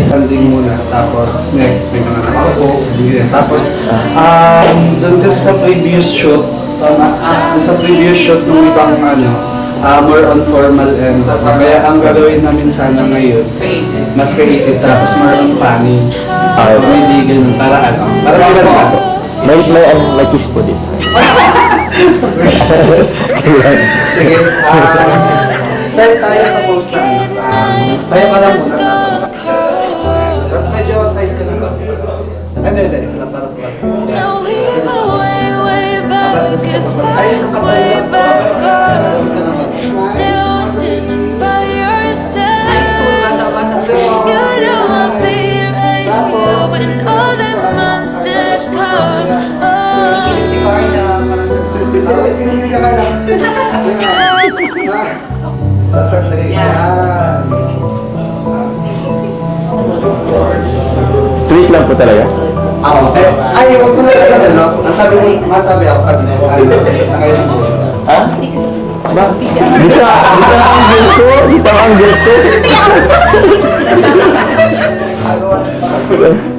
Isanding muna, tapos next may mga nakaupo, ganyan. Tapos, um, doon kasi sa previous shoot, tama, doon sa previous shoot ng ibang ano, ah, more on formal and uh, kaya ang gagawin namin sana ngayon, mas creative tapos more on funny. Okay. So, hindi ganun, para ano, para may ano. May, may, ano, may kiss po din. Sige, ah, start tayo sa post na um, tayo ka lang muna tapos, medyo side ka na lang. Para para. Go way, way back as far as way back goes. Still standing by your side. You know I'll be right here when all the monsters come. Oh, kinikilig ka lang. Tapos lagay ka. Yan. Lang po talaga. Ako, eh, ay, huwag ko na lang, ano, nasabi mo, masabi ako ano, nangayon ko. Ha? Ba? Dito, dito ang angle ko. Dito ang angle ko.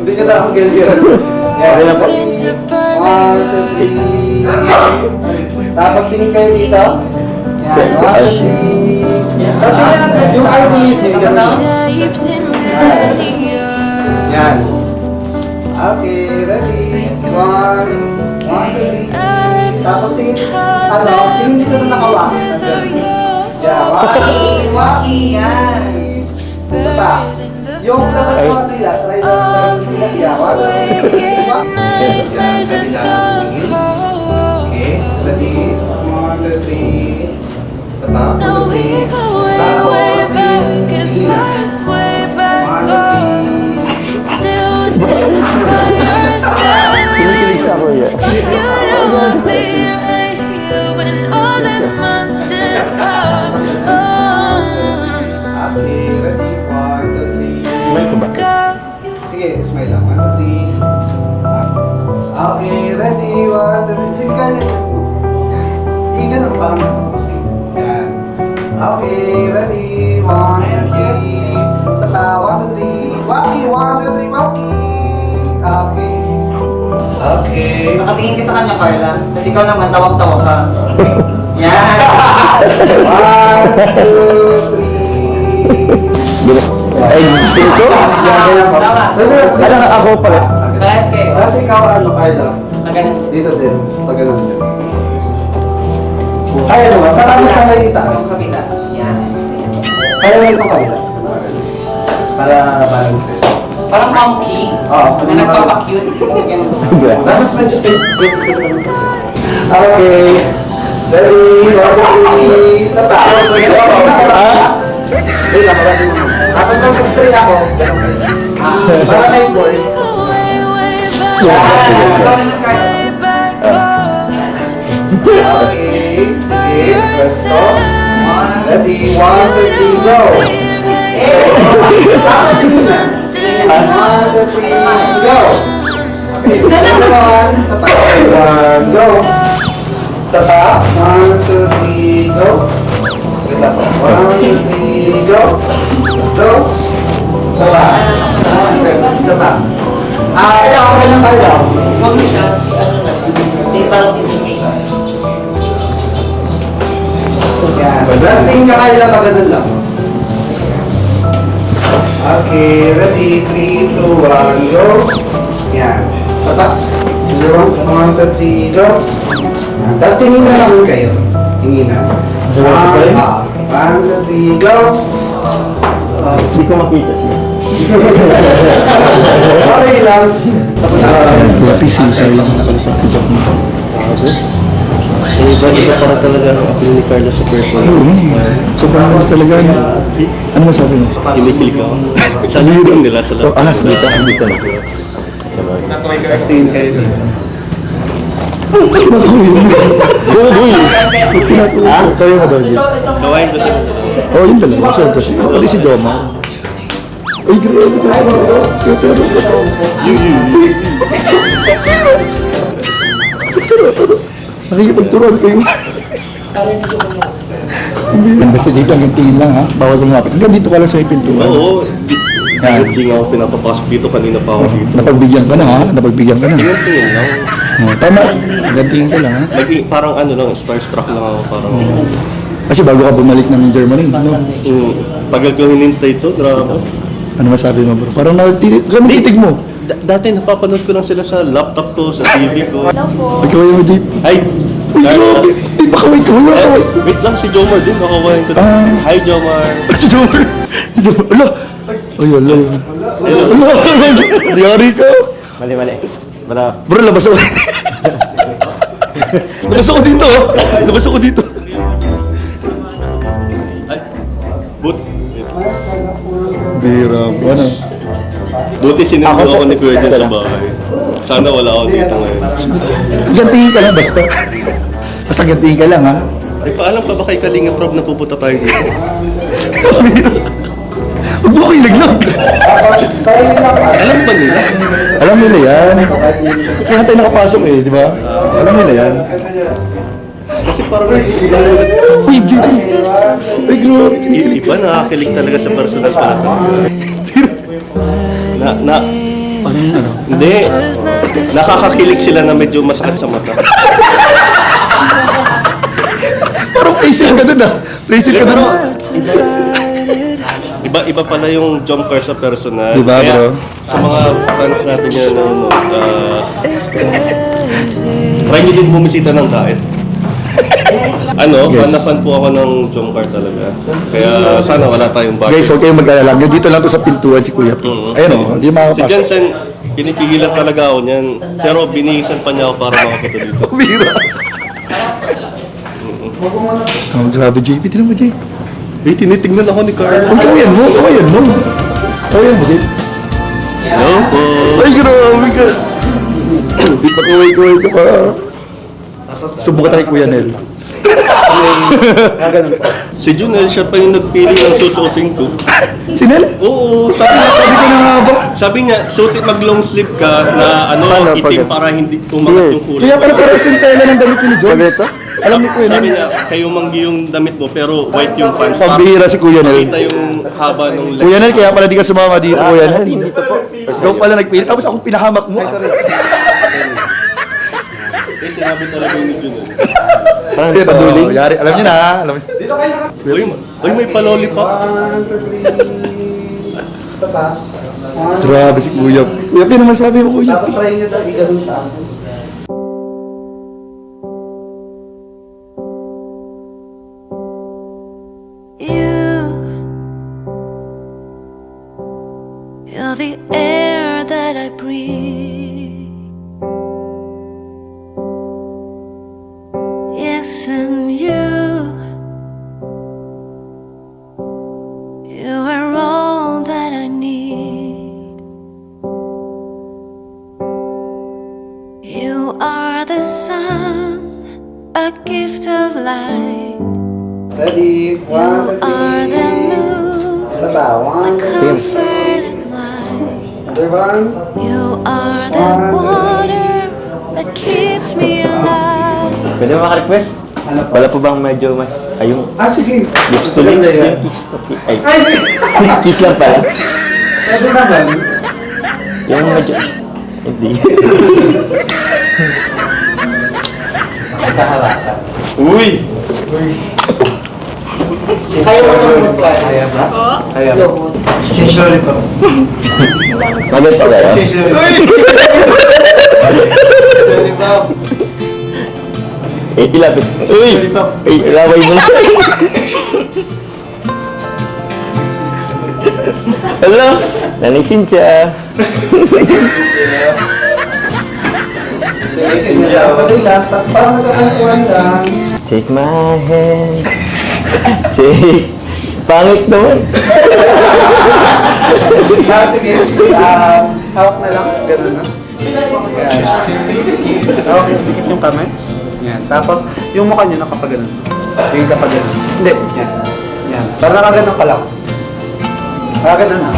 Hindi ka na ang gilgil. Okay na po. into burn. One, two, three. Tapos tingin kayo dito. Yan, three. Tapos yung. Shapes in radio. Yan. Okay, ready? One, one, three. Tapos tingin, ano, tingin dito na nakawaki. Yeah, waki, waki, yan. Ito pa. Yung labas mo ang tila, try na, waki. Nightmares has gone cold. Okay, ready? One, two, three. Isa pa. Two, three. Sige, kaya. Hindi ganun pa ang pusing. Yan. Okay, ready? One, two, three. Isa pa. One, two, three. Waki, one, two, three. Waki. Okay. Okay. Nakatingin ka sa kanya, Carla. Kasi ikaw naman, tawag-tawa ka. Yan. One, two, three. Ay, dito? Tama. Ano, ako pala. Kayo. Kasi ikaw ano, Carla? Magaling. Dito din. Pag ganun din. Kaya naman, saka mo sa may itaas. Sa kabila. Yan. Kaya mo itong kabila. Para balance din. Parang monkey. Oo. Na nagpapakyut. Tapos medyo safe. Okay. Ready? Ready? Pa. Ah? Ako. Tapos nung nag-three ako, ganun kayo. Para kay boys. Okay. Sige, pwesto. One. Ready? One, three, go. One, three, go. Okay, one, sa pa. One, go. Sa pa. One, two, three, go. Lang po. One, two, three, go. Go. Sa pa. Sa pa. Ah, kaya ako ganun kayo. Huwag mo siya. Ano na. Hindi parang. Yan. Last tingin ka kayo lang, pag ganun lang. Okay, ready? 3, 2, 1, go. Yan. Sapa. Zero. 1, 2, 3, go. Yan. Tapos tingin na naman kayo. Tingin na. One, ah. One, two, three, go. Hindi ko makita siya. Okay lang. Tapos Kaya PC tayo lang nakalimutan si Jack mo. Eh, iba, iba para talaga ang appeal ni Carla sa person. Sobrang ayos talaga. ano? Ano masabi mo? Kinikilig ako. Sa libro nila sa Oh, ah, sa dito. Hindi ka na. Tapos tingin kayo dito. Uy! Ha? Kayo mo daw, Jim. Gawain ko siya. Oh, yun talaga. Siyempre, siya. Pati si Joma. Ay, grabe ka naman. Pero, pero, Nakikipagturuan kayo. Basta dito hanggang tingin lang ha. Bawal kang lumapit. Hanggang dito ka lang sa pintuan. Oo, di, Yan. di nga ako pinapapasok dito. Kanina pa ako dito. Napagbigyan ka na ha. Napagbigyan ka na. Tingin-tingin lang. Oh, tama. Hanggang tingin ka lang ha. Lagi, parang ano lang, starstruck lang ako. Parang, Kasi bago ka bumalik ng Germany, no? mm, tagal ko hinintay ito, grabe. Ano masabi mo bro? Parang natitig, titig mo. Da- dati napapanood ko lang sila sa laptop ko, sa TV ko. Ikaw yung di... Ay, Ay, grabe! Di ba kaway kaway Eh, kaway? wait lang, si Jomar din. Nakawain ko. Ah. Hi, Jomar. Si Jomar! Si Jomar! Ala! Ay, ala! Ala! Yari ka! Mali, mali. Para Bro, labas ako. labas ako dito. oh. Labas ako dito. Ay, but, Bira, ano? buti sinundo ako ni Kuya dyan sa bahay. Sana wala ako dito ngayon. Gantingin ka lang basta. Basta gantingin ka lang ha. Ay, paalam ka ba kay Kalinga Prob na pupunta tayo dito? Huwag mo kayo laglag. Alam ba nila? Alam nila yan. Kaya tayo nakapasok eh, di ba? Alam nila yan. Kasi parang Uy! Ay, grabe. iba nakakilig talaga sa personal pala to. Na, na, Ano yun, hindi. Nakakakilig sila na medyo masakit sa mata. Parang placing ka dun ah. Placing ka dun. Iba iba pala yung jump car sa personal. Diba, Kaya, bro? Sa mga fans natin yan, ano, uh, try nyo din bumisita ng diet. Ano, Yes. fan na fan po ako ng jump car talaga. Kaya sana wala tayong budget. Guys, huwag kayong mag-alala. Dito lang to sa pintuan si Kuya. Mm. Ayun o, hindi Si makakapasok. Jensen, pinipigilan talaga ako niyan. Pero binihisan pa niya ako para makapunta dito. Bira. Oh, grabe, JP. Tinan mo, JP. Eh, tinitingnan ako ni Carl. Ang kawayan mo, kawayan mo. Kawayan mo, JP. Hello po. Ay, grabe ka. Di pa kaway-kaway ka pa. Subukan tayo Kuya Nel. Si Junel, siya pa yung nagpili ng susuotin ko. Si Nel? Oo, sabi niya, Sabi ko na nga ba? Sabi niya, suotin mag long sleeve ka na ano, Paano itim pag- para hindi umangat yung kulay. Kaya pala parang sintela ng damit ni John. Alam ni Kuya Sabi Nel. niya, kayo manggi yung damit mo pero white yung pants. Pambihira si Kuya Nel. Kita yung haba ng leg. Kuya Nel, kaya pala di ka sumama dito, Kuya Nel. Ikaw pala nagpili, tapos akong pinahamak mo. Eh, sinabi talaga ni Junel. parang Ito, paduling. yari. Alam niyo na, alam niyo. Uy, ma- uy, may. One, two, three. Ito pa. Grabe si Kuya. Kuya, Pi, naman sabi mo, Kuya. Tapos try nyo daw iganon sa akin. You are the sun, a gift of light. Ready? One, two, You are the moon, pa. One, two, three. comfort at night. Another one. You are the water that keeps me alive. Pwede ba maka-request? Ano? Wala po bang medyo mas... Ay, yung Ah, sige. lips to lips, yung kiss to kiss. Ay, Ay, sige. kiss lang pala. Pwede naman. Yung medyo... Hindi. Uy! Kaya mo naman mag-plan. Kaya ba? Kaya ba? Sorry pa. Maganda pa? Sorry pa. Eh, ilapit. Uy! Eh, ilaway mo na. Hello? Nanay Cynthia. Tapos parang nagkakakuhan lang. Take my hand. Take... Pangit naman. Ah, sige. Um, hawak na lang. Ganun na. Yan. Okay, dikit yung kamay. Yan. Tapos, yung mukha nyo nakapaganon. Yung kapaganon. Hindi. Yan. Yan. Para nakaganon ka lang. Nakaganon na.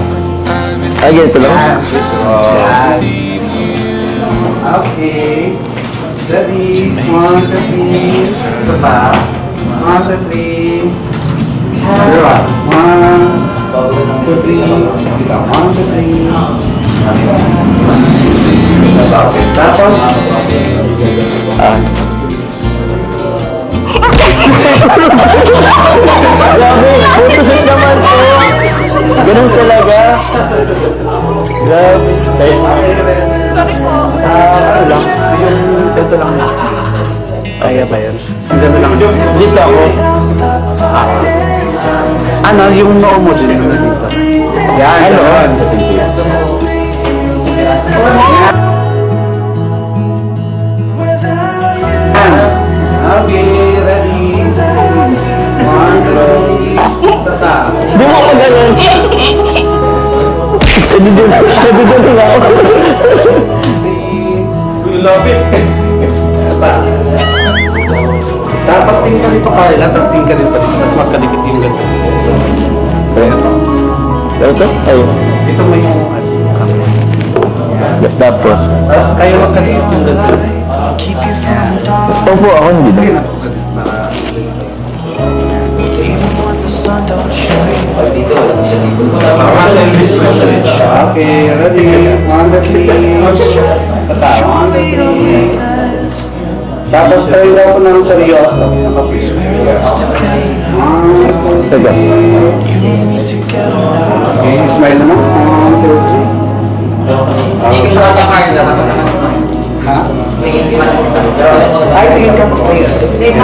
Ay, ganito lang. Yan. Okay. Ready? One, two, three. Isa pa. One, two, three. Dalawa. One, two, three. Tapos, Ah. Grabe, photoshoot naman po. Ganun talaga. Grabe. Kahit ah, ano lang, yung ganito lang. kaya ba yun? Ganito lang. Dito ako. Ano, yung noo mo din. Dito. Yan, Ano? ganun. Okay, ready? One, two, sata. Di mo ako ganun. Nandito na nandito na ako. We love it. Tapos tingin ka dito, Carla. Tapos tingin ka dito pa dito. Tapos magkadikit yung ganito. Kaya ito. Ito? Ayun. Ito mo yung. Tapos. Tapos kayo magkadikit yung ganito. Opo, ako hindi Sige na. na. Para Okay, ready? One, two, three. One, two, three. Tapos tayo daw po ng seryoso. Teka. Okay, smile naman. One, two, three. Hindi ko sa Carla naman nakasmile. Ha? Ay, tingin ka pa ko yan. Tingin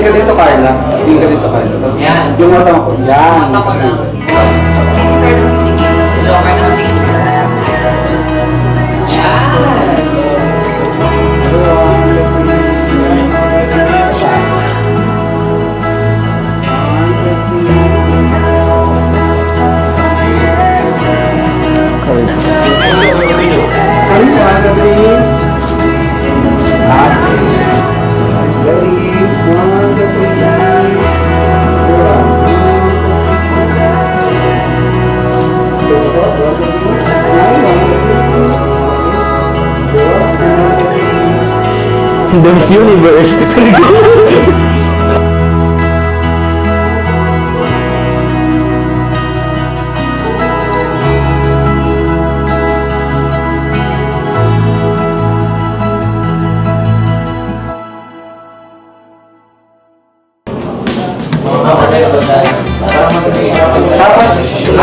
ka dito, Carla. Tingin ka dito, Carla. Tapos Yan. yung mata mo. Yan. Mata ko na. Miss Universe.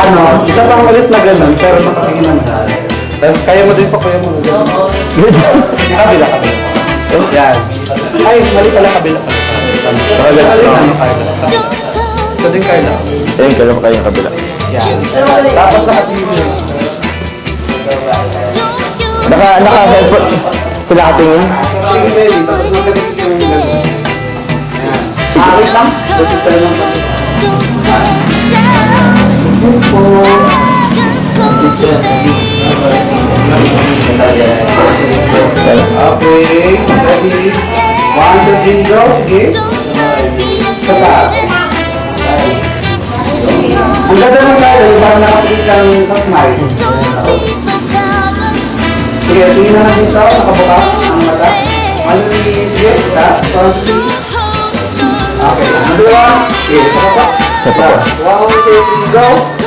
Ano, isa pang ulit na ganun, pero nakatingin lang sa akin. Tapos kaya mo din pa, kaya mo din. Kabila, kabila. Yan. Ay, mali pala kabila. Kabila. Ano, Carla? Ito din, Carla. Ayun, kailan pa kayong kabila. Yan. Tapos nakatingin mo. Naka, naka headphone. Sila katingin. Nakatingin mo yun, tapos mo yung ganun. Yan. Akin lang. Tapos ito lang. Okay, ready? One, two, three, go. Sige. Ang ganda ng Carla, parang nakapit kang ka-smile. Sige, tingin na lang dito, nakabuka ang mata. One, two, three, sige, taas, one, two, three. Okay, ano dua? Sige, saka pa. One, two, three, go.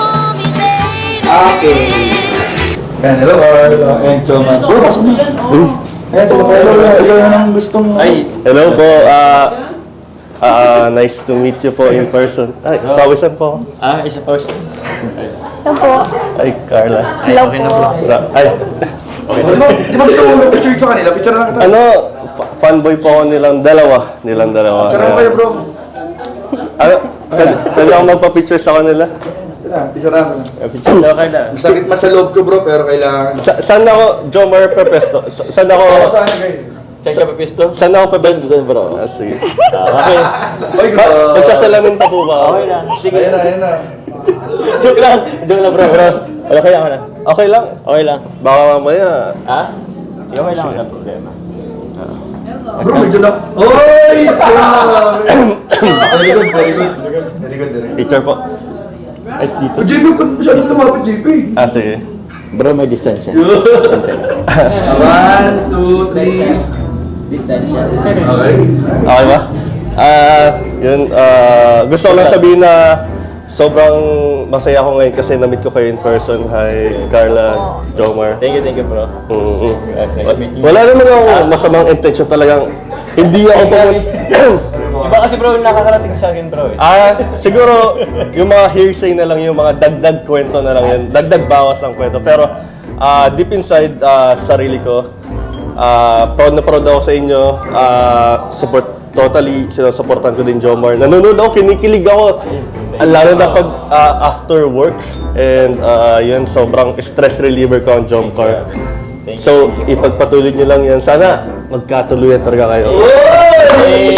Okay. Yan, hello, hello, and Choma. Bro, pasok na. Ayan, sila pa, hello, hello, gustong... Ay, Hello po, ah ah nice to meet you po in person. Ay, pawisan po. Ah, isa pa. Ito po. Ay, Carla. Hello po. Ra- Ay, di ba, di ba gusto mo picture sa kanila? Picture na kita. ano, fa- fanboy po ako nilang dalawa. Nilang dalawa. Na kayo, bro. Ano, pwede, pwede ako magpa-picture sa kanila? Ito na, picture na. Picture daw kayo na. Masakit ma sa loob ko, bro, pero kailangan... Sa, saan ako, Jomar Pepesto? Sa, saan ako, Saan guys? Saan ka papisto? saan ako Pepesto? Dito bro. Ah, sige. Okay. Ay, Ma, grabe. magsasalamin pa po ba ako? Okay lang. Sige. Ayan na, ayan na. Joke lang. Joke lang bro, bro. Wala kaya ako na. Okay lang. Okay lang. Baka mamaya, Ha? Sige, okay lang. Wala problema. Bro, medyo na... Oy! Grabe! Very good, very good. Very good, very good. picture po. Ay, dito. JP, kung masyadong lumapit, JP. Ah, sige. Bro, may distance yan. One, two, three. Distance yan. Okay. Okay ba? Ah, yun, ah, gusto ko lang sabihin na sobrang masaya ako ngayon kasi na-meet ko kayo in person. Hi, Carla, Jomar. Thank you, thank you, bro. Mm-hmm. Nice meeting you. Wala naman ako masamang intention talagang hindi ako pumunta. Iba kasi bro, nakakarating sa akin bro eh. Ah, siguro yung mga hearsay na lang yung mga dagdag kwento na lang yun. Dagdag bawas ng kwento. Pero ah, deep inside ah, sarili ko, ah, proud na proud ako sa inyo. Ah, support totally sinusuportan ko din Jomar. Nanonood ako, kinikilig ako. Ah, Lalo na pag ah, after work. And ah, yun, sobrang stress reliever ko ang Jomcar. So, ipagpatuloy nyo lang yan. Sana magkatuluyan talaga kayo. Hey!